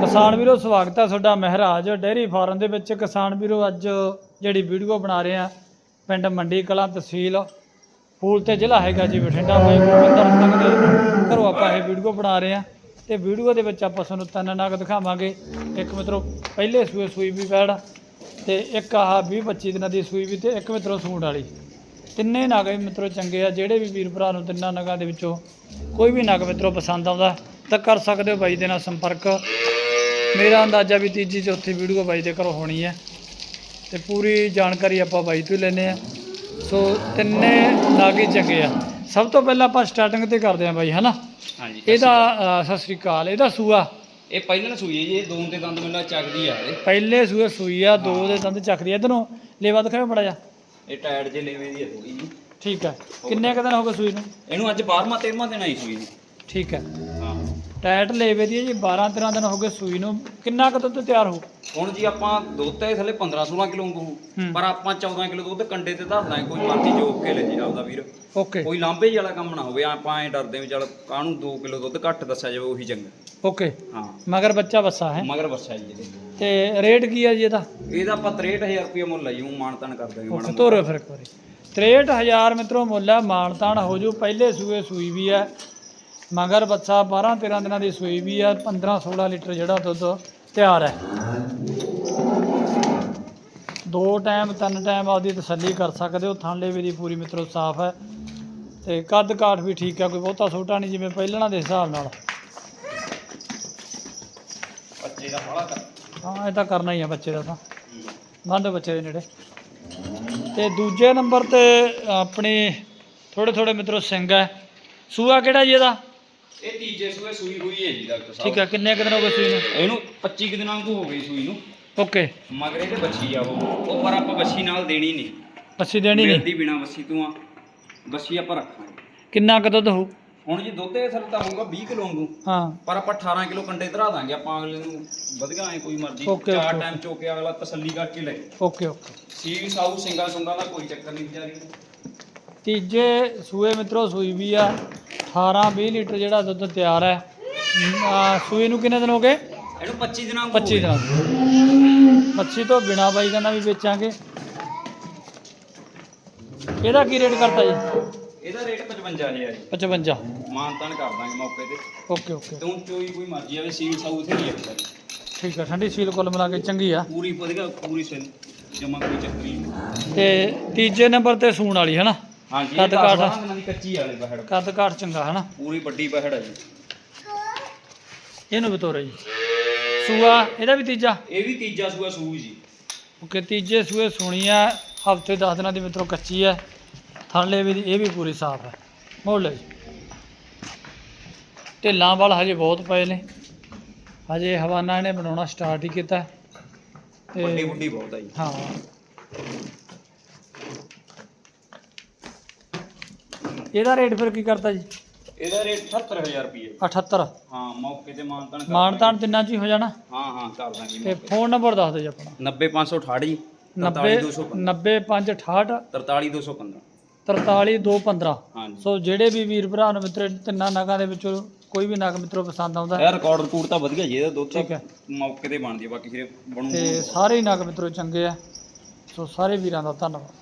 ਕਿਸਾਨ ਵੀਰੋ, ਸਵਾਗਤ ਹੈ ਤੁਹਾਡਾ ਮਹਿਰਾਜ। ਡੇਅਰੀ ਫਾਰਮ ਦੇ ਵਿੱਚ ਕਿਸਾਨ ਵੀਰੋ, ਅੱਜ ਜਿਹੜੀ ਵੀਡੀਓ ਬਣਾ ਰਹੇ ਆ, ਪਿੰਡ ਮੰਡੀ ਕਲਾਂ ਤਹਿਸੀਲ ਫੂਲ ਤੇ ਜ਼ਿਲ੍ਹਾ ਹੈਗਾ ਜੀ ਬਠਿੰਡਾ ਬਾਈ ਗੋਬਿੰਦਰ ਸਿੰਘ ਦੇ ਘਰੋਂ ਆਪਾਂ ਇਹ ਵੀਡੀਓ ਬਣਾ ਰਹੇ ਆ। ਤੇ ਵੀਡੀਓ ਦੇ ਵਿੱਚ ਆਪਾਂ ਤੁਹਾਨੂੰ ਤਿੰਨ ਨਾਗ ਦਿਖਾਵਾਂਗੇ। ਇੱਕ ਮਿੱਤਰੋ, ਪਹਿਲੇ ਸੂਏ ਸੂਈ ਵੀ ਪੈੜ, ਤੇ ਇੱਕ ਆਹ 20 25 ਦਿਨਾਂ ਦੀ ਸੂਈ ਵੀ ਤੇ ਇੱਕ ਮਿੱਤਰੋ ਸੂਣ ਵਾਲੀ। ਤਿੰਨੇ ਨਾਗ ਵੀ ਮਿੱਤਰੋ ਚੰਗੇ ਆ, ਜਿਹੜੇ ਵੀ ਵੀਰ ਭਰਾ ਨੂੰ ਤਿੰਨਾਂ ਨਗਾਂ ਦੇ ਵਿੱਚੋਂ ਕੋਈ ਵੀ ਨਗ ਮਿੱਤਰੋ ਪਸੰਦ ਆਉਂਦਾ, ਤਾਂ ਕਰ ਸਕਦੇ ਹੋ ਬਾਈ ਦੇ ਨਾਲ ਸੰਪਰਕ। ਮੇਰਾ ਅੰਦਾਜ਼ਾ ਵੀ ਤੀਜੀ ਚੌਥੀ ਵੀਡੀਓ ਬਾਈ ਦੇ ਘਰੋਂ ਹੋਣੀ ਹੈ। ਤੇ ਪੂਰੀ ਜਾਣਕਾਰੀ ਆਪਾਂ ਬਾਈ ਤੋਂ ਹੀ ਲੈਨੇ ਆ ਸੋ ਤਿੰਨੇ ਨਗ ਚੰਗੇ ਆ। ਸਭ ਤੋਂ ਪਹਿਲਾਂ ਆਪਾਂ ਸਟਾਰਟਿੰਗ ਤੇ ਕਰਦੇ ਆ ਬਾਈ ਹਨਾ? ਹਾਂਜੀ ਇਹਦਾ ਅ, ਸਤਿ ਸ੍ਰੀ ਅਕਾਲ। ਇਹਦਾ ਸੂਆ? ਇਹ ਪਹਿਲਾਂ ਸੂਈ ਹੈ ਜੀ ਇਹ ਦੋਨ ਤੇ ਦੰਦ ਮੈਨੂੰ ਚੱਕਦੀ ਆ ਇਹ। ਪਹਿਲੇ ਸੂਏ ਸੂਈ ਆ ਦੋ ਦੇ ਦੰਦ ਚੱਕਦੀ ਆ। ਇਧਰੋਂ ਲੇਵਾ ਦਿਖਾਓ ਬੜਾ ਜਾ ਇਹ ਟਾਇਰ ਜੇ ਲੈਵੇ ਦੀ ਹੈ ਥੋੜੀ ਜੀ ਠੀਕ ਹੈ ਕਿੰਨੇ ਕੁ ਦਿਨ ਹੋ ਗਏ ਸੂਈ ਨੂੰ? ਇਹਨੂੰ ਅੱਜ 12ਵਾਂ 13ਵਾਂ ਦਿਨ ਆਈ ਸੂਈ ਨੂੰ। ਠੀਕ ਹਾਂ। ਟਾਇਟ ਲੇਵੇ ਦੀ ਹੈ ਜੀ 12 13 ਦਿਨ ਹੋ ਗਏ ਸੂਈ ਨੂੰ। ਕਿੰਨਾ ਕੁ ਦੁੱਧ ਤਿਆਰ ਹੋ? ਹੁਣ ਜੀ ਆਪਾਂ ਦੁੱਧ ਤੇ ਥੱਲੇ 15 16 ਕਿਲੋ ਹੂੰ। ਵਾਂਗੂ ਪਰ ਆਪਾਂ 14 ਕਿਲੋ ਦੁੱਧ ਕੰਡੇ ਤੇ ਧਰ ਲਾਂ ਕੋਈ ਮਰਜ਼ੀ ਜੋਕ ਕੇ ਲੈ ਜੇ ਆਪਦਾ ਵੀਰ। ਓਕੇ। ਕੋਈ ਲਾਂਭੇ ਵਾਲਾ ਕੰਮ ਨਾ ਹੋਵੇ ਆਪਾਂ ਐ ਡਰਦੇ ਵੀ ਚੱਲ ਕਾਹਨੂੰ 2 ਕਿਲੋ ਦੁੱਧ ਘੱਟ ਦੱਸਿਆ ਜਾਵੇ ਉਹੀ ਚੰਗਾ। ਓਕੇ। ਹਾਂ। ਮਗਰ ਬੱਚਾ ਬੱਸਾ ਹੈ। ਮਗਰ ਬੱਚਾ ਜੀ ਇਹਦੇ ਤੇ ਰੇਟ ਕੀ ਹੈ ਜੀ ਇਹਦਾ? ਇਹਦਾ ਆਪਾਂ 63000 ਰੁਪਏ ਮੁੱਲ ਲਈ ਹੂੰ ਮਾਨਤਨ ਕਰ ਦਾਂਗੇ ਮਾੜਾ ਤੋਰੋ ਫਿਰ ਇੱਕ ਵਾਰੀ। 63000 ਮਿੱਤਰੋ ਮੁੱਲ ਹੈ ਮਾਨਤਾਨ ਹੋ ਜੂ ਪਹਿਲੇ ਸੂਏ ਸੂਈ ਵੀ ਹੈ ਮਗਰ ਬੱਚਾ 12 13 ਦਿਨਾਂ ਦੀ ਸੂਈ ਵੀ ਹੈ 15 16 ਲੀਟਰ ਜਿਹੜਾ ਦੁੱਧ ਤਿਆਰ ਹੈ। ਦੋ ਟਾਈਮ ਤਿੰਨ ਟਾਈਮ ਆਪਦੀ ਤਸੱਲੀ ਕਰ ਸਕਦੇ ਹੋ ਥਾਂਲੇ ਵੀ ਦੀ ਪੂਰੀ ਮਿੱਤਰੋ ਸਾਫ਼ ਹੈ। ਤੇ ਕੱਦ ਕਾਠ ਵੀ ਠੀਕ ਹੈ ਕੋਈ ਬਹੁਤਾ ਛੋਟਾ ਨਹੀਂ ਜਿਵੇਂ ਪਹਿਲਣਾ ਦੇ ਹਿਸਾਬ ਨਾਲ। ਬੱਚੇ ਦਾ ਬੜਾ ਹਾਂ ਇਹ ਤਾਂ ਕਰਨਾ ਹੀ ਆ ਬੱਚੇ ਦਾ ਤਾਂ। ਬੰਦ ਬੱਚੇ ਦੇ ਨੇੜੇ। ਤੇ ਦੂਜੇ ਨੰਬਰ ਤੇ ਆਪਣੀ ਥੋੜੇ ਥੋੜੇ ਮਿੱਤਰੋ ਸਿੰਘ ਹੈ। ਸੂਆ ਕਿਹੜਾ ਜੀ ਇਹਦਾ? ਇਹ ਤੀਜੇ ਸੂਏ ਸੂਈ ਹੋਈ ਹੈ ਜੀ ਡਾਕਟਰ ਸਾਹਿਬ। ਠੀਕ ਹੈ ਕਿੰਨੇ ਕੁ ਦਿਨ ਹੋ ਗਏ ਸੂਈ ਨੂੰ? ਇਹਨੂੰ 25 ਕੁ ਦਿਨਾਂ ਕੁ ਹੋ ਗਈ ਸੂਈ ਨੂੰ। ਓਕੇ। ਮਗਰ ਇਹਦੇ ਬੱਚੀ ਆ ਉਹ। ਉਹ ਪਰ ਆਪਾਂ ਬੱਚੀ ਨਾਲ ਦੇਣੀ ਨਹੀਂ। ਅੱਛੀ ਦੇਣੀ ਨਹੀਂ? ਮਿਲਦੀ ਬਿਨਾ ਬੱਚੀ ਤੋਂ ਆ। ਬੱਚੀ ਆਪਾਂ ਰੱਖਾਂਗੇ। ਕਿੰਨਾ ਕੁ ਦੁੱਧ ਹੋਊ? ਹੁਣ ਜੀ ਦੁੱਧ ਦੇ ਸਰ ਤਾਂ ਹੋਊਗਾ 20 ਕਿਲੋ ਵਾਂਗੂ। ਹਾਂ। ਪਰ ਆਪਾਂ 18 ਕਿਲੋ ਕੰਡੇ ਧਰਾ ਦਾਂਗੇ। ਆਪਾਂ ਅਗਲੇ ਨੂੰ ਵਧੀਆ ਐ ਕੋਈ ਮਰਜ਼ੀ Okay, ਚਾਰ okay. ਟਾਈਮ ਚੋਕੇ ਅਗਲਾ ਤਸੱਲੀ ਕਰਕੇ ਲੈ। Okay okay. ਸੀਲ ਸਾਊ ਸਿੰਗਾ ਸੁੰਗਾ ਦਾ ਕੋਈ ਚੱਕਰ ਨਹੀਂ ਵਿਚਾਰੀ ਨੂੰ। ਤੀਜੇ ਸੂਏ ਮਿੱਤਰੋ ਸੂਈ ਵੀ ਆ। 18 20 ਲੀਟਰ ਜਿਹੜਾ ਦੁੱਧ ਤਿਆਰ ਹੈ। ਆ, ਸੂਈ ਨੂੰ ਕਿੰਨੇ ਦਿਨ ਹੋ ਗਏ? ਇਹਨੂੰ 25 ਦਿਨਾਂ ਵਾਂਗੂ 25 ਦਿਨਾਂ ਮੱਛੀ ਤੋਂ ਬਿਨਾ ਬਾਈ ਕਹਿੰਦਾ ਵੀ ਵੇਚਾਂਗੇ। ਇਹਦਾ ਕੀ ਰੇਟ ਕਰਤਾ ਜੀ? ਇਹਦਾ ਰੇਟ 55000 ਜੀ। 55 ਮਾਨਤਾਨ ਕਰ ਦਾਂਗੇ ਮੌਕੇ ਤੇ। Okay okay. ਤੂੰ ਚੋਈ ਕੋਈ ਮਰਜ਼ੀ ਆਵੇ ਸੀਲ ਸਾਊ ਤੇ ਹੀ ਆ ਵਿਚਾਰੀ ਠੀਕ ਹੈ ਠੰਡੀ ਸੀਲ ਕੁੱਲ ਮਿਲਾ ਕੇ ਚੰਗੀ ਆ। ਪੂਰੀ ਵਧੀਆ ਪੂਰੀ ਸਿਲ ਜਮਾ ਕੋਈ ਚੱਕਰ ਨਹੀਂ। ਤੇ ਤੀਜੇ ਨੰਬਰ ਤੇ ਸੂਣ ਵਾਲੀ ਹੈ ਨਾ ਹਾਂਜੀ ਕੱਦ ਕਾਠ। 10 ਦਿਨਾਂ ਦੀ ਕੱਚੀ ਵਾਲੇ ਬਹਿੜ। ਕੱਦ ਕਾਠ ਚੰਗਾ ਹੈ ਨਾ ਪੂਰੀ ਵੱਡੀ ਬਹਿੜ ਹੈ ਜੀ। ਇਹਨੂੰ ਵੀ ਤੋਰੇ ਜੀ। ਸੂਆ ਇਹਦਾ ਵੀ ਤੀਜਾ? ਇਹ ਵੀ ਤੀਜਾ ਸੂਆ ਸੂ ਜੀ। ਓਕੇ ਤੀਜੇ ਸੂਏ ਸੁਣੀ ਆ। ਹਫ਼ਤੇ 10 ਦਿਨਾਂ ਦੀ ਮਿੱਤਰੋ ਕੱਚੀ ਹੈ ਥਾਲੇ ਵੀ ਇਹ ਵੀ ਪੂਰੀ ਸਾਫ਼ ਹੈ ਮੋੜ ਲਓ ਜੀ। ਢਿੱਲਾਂ ਵਾਲ ਹਜੇ ਬਹੁਤ ਪਏ ਨੇ। ਹਜੇ ਹਵਾਨਾ ਇਹਨੇ ਬਣਾਉਣਾ ਸਟਾਰਟ ਹੀ ਕੀਤਾ। ਵੱਡੀ ਤੇ ਵੱਡੀ ਬਹੁਤ ਆ ਜੀ। ਹਾਂ। ਇਹਦਾ ਰੇਟ ਫਿਰ ਕੀ ਕਰਤਾ ਜੀ? ਇਹਦਾ ਰੇਟ 78000 ਰੁਪਏ 78 ਹਾਂ ਮੌਕੇ ਤੇ ਮਾਨਤਾਨ ਕਰ ਮਾਨਤਾਨ ਤਿੰਨਾਂ ਚ ਹੀ ਹੋ ਜਾਣਾ? ਹਾਂ ਹਾਂ ਕਰ ਦਾਂਗੇ ਤੇ ਫੋਨ ਨੰਬਰ ਦੱਸ ਦਿਓ ਜੀ ਆਪਣਾ। 90568 ਜੀ 90 43215 90568 43215 43215 ਹਾਂਜੀ। ਸੋ ਜਿਹੜੇ ਵੀ ਵੀਰ ਭਰਾ ਨੂੰ ਮਿੱਤਰ ਤਿੰਨਾਂ ਨਗਾਂ ਦੇ ਵਿੱਚੋਂ ਕੋਈ ਵੀ ਨਗ ਮਿੱਤਰੋ ਪਸੰਦ ਆਉਂਦਾ ਇਹ ਰਿਕਾਰਡ ਰਿਕੂਡ ਤਾਂ ਵਧੀਆ ਜੀ ਇਹਦਾ ਦੁੱਧ ਠੀਕ ਹੈ। ਮੌਕੇ ਤੇ ਬਣਦੀ ਹੈ ਬਾਕੀ ਫਿਰ ਬਣੂ ਤੇ ਸਾਰੇ ਹੀ ਨਗ ਮਿੱਤਰੋ ਚੰਗੇ ਆ। ਸੋ ਸਾਰੇ ਵੀਰਾਂ ਦਾ ਧੰਨਵਾਦ।